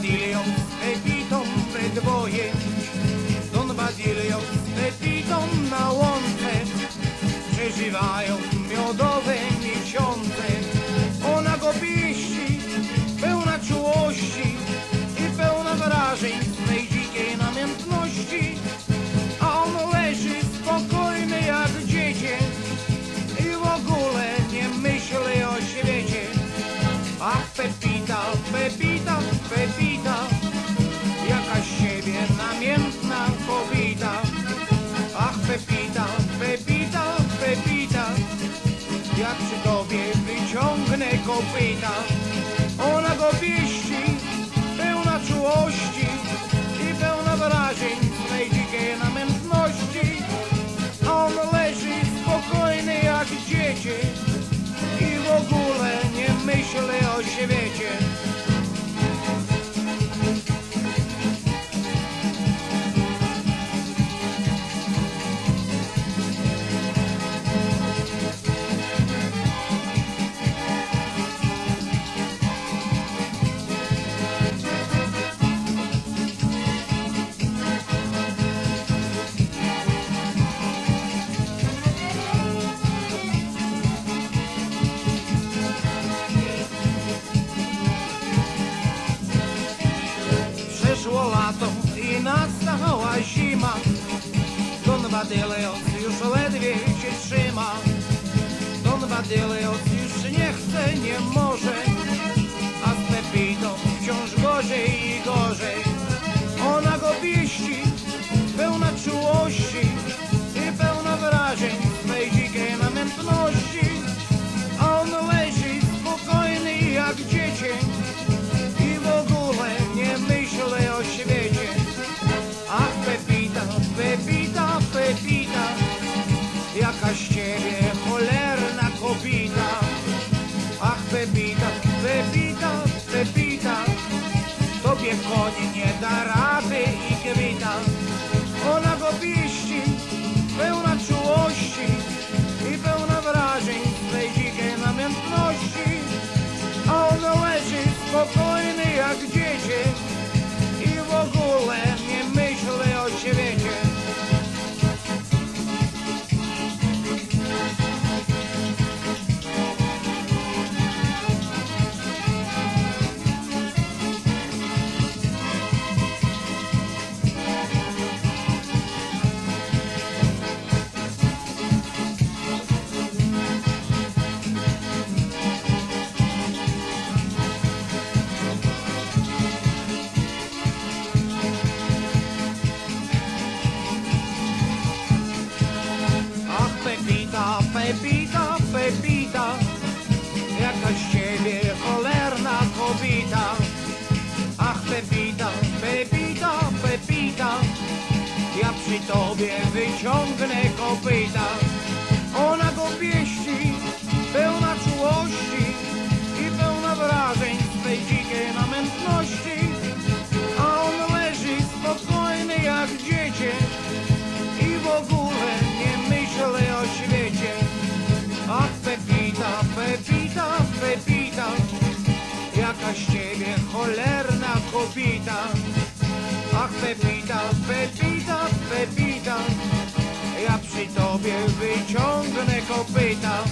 Basilio Pepitą we dwoje. Don Basilio Pepitą na łące przeżywają jak przy tobie wyciągnę kopyta. Ona go pieści, nastała zima. Don Badyleos już ledwie się trzyma. Don Badyleos już nie chce, nie może. Nie da rady i kwita. Ona go pieści, pełna czułości i pełna wrażeń swej dzikiej namiętności. A on leży spokojny jak dziecię tobie wyciągnę kopyta. Ona go pieści, pełna czułości i pełna wrażeń swej dzikiej namiętności. A on leży spokojny jak dziecię i w ogóle nie myślę o świecie. Ach, Pepita, Pepita, Pepita, jaka z ciebie cholerna kobita. Ach, Pepita, Pepita, ciągnę kopyta.